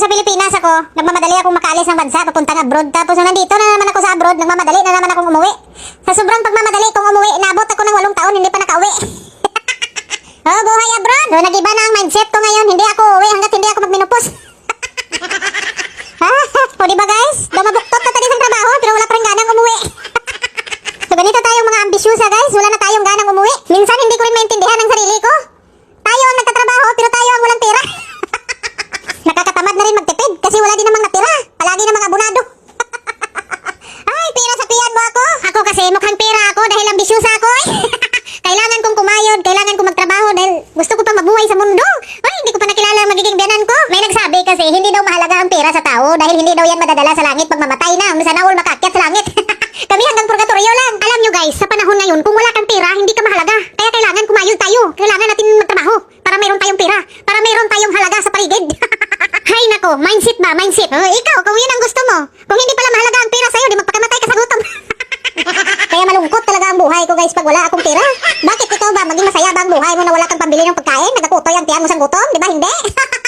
sa Pilipinas ako, nagmamadali akong makaalis ng bansa papuntang abroad. Tapos nung nandito na naman ako sa abroad, nagmamadali na naman akong umuwi. Sa sobrang pagmamadali kong umuwi, inabot ako ng walong taon, hindi pa nakauwi. oh, buhay abroad! So, nag-iba na ang mindset ko ngayon, hindi ako uuwi hanggat hindi ako magminupos. ah, o diba guys? Dumabuktot na tayo sa trabaho, pero wala pa rin ganang umuwi. so, ganito tayong mga ambisyosa guys, wala na tayong ganang umuwi. Minsan hindi ko rin maintindihan ang sarili ko. Tayo ang nagtatrabaho, pero tayo ang walang pera. Nakakatamad na rin kasi wala din namang natira. Palagi namang abonado. Ay, pera sa piyan mo ako. Ako kasi mukhang pera ako dahil ambisyosa ako eh. kailangan kong kumayod, kailangan kong magtrabaho dahil gusto ko pang mabuhay sa mundo. Ay, hindi ko pa nakilala ang magiging biyanan ko. May nagsabi kasi hindi daw mahalaga ang pera sa tao dahil hindi daw yan madadala sa langit pag mamatay na. Sana all makakyat sa langit. Kami hanggang purgatorio lang. Alam nyo guys, sa panahon ngayon, kung wala kang pera, hindi ka mahalaga. Kaya kailangan kumayod tayo. Kailangan natin magtrabaho para mayroon tayong pera. Para mayroon tayong halaga sa paligid. Nako, mindset ba? Mindset. Oh, ikaw, kung yun ang gusto mo. Kung hindi pala mahalaga ang pera sa'yo, di magpakamatay ka sa gutom. Kaya malungkot talaga ang buhay ko guys pag wala akong pera. Bakit ikaw ba? Maging masaya ba ang buhay mo na wala kang pambili ng pagkain? Nagakutoy ang tiyan mo sa gutom?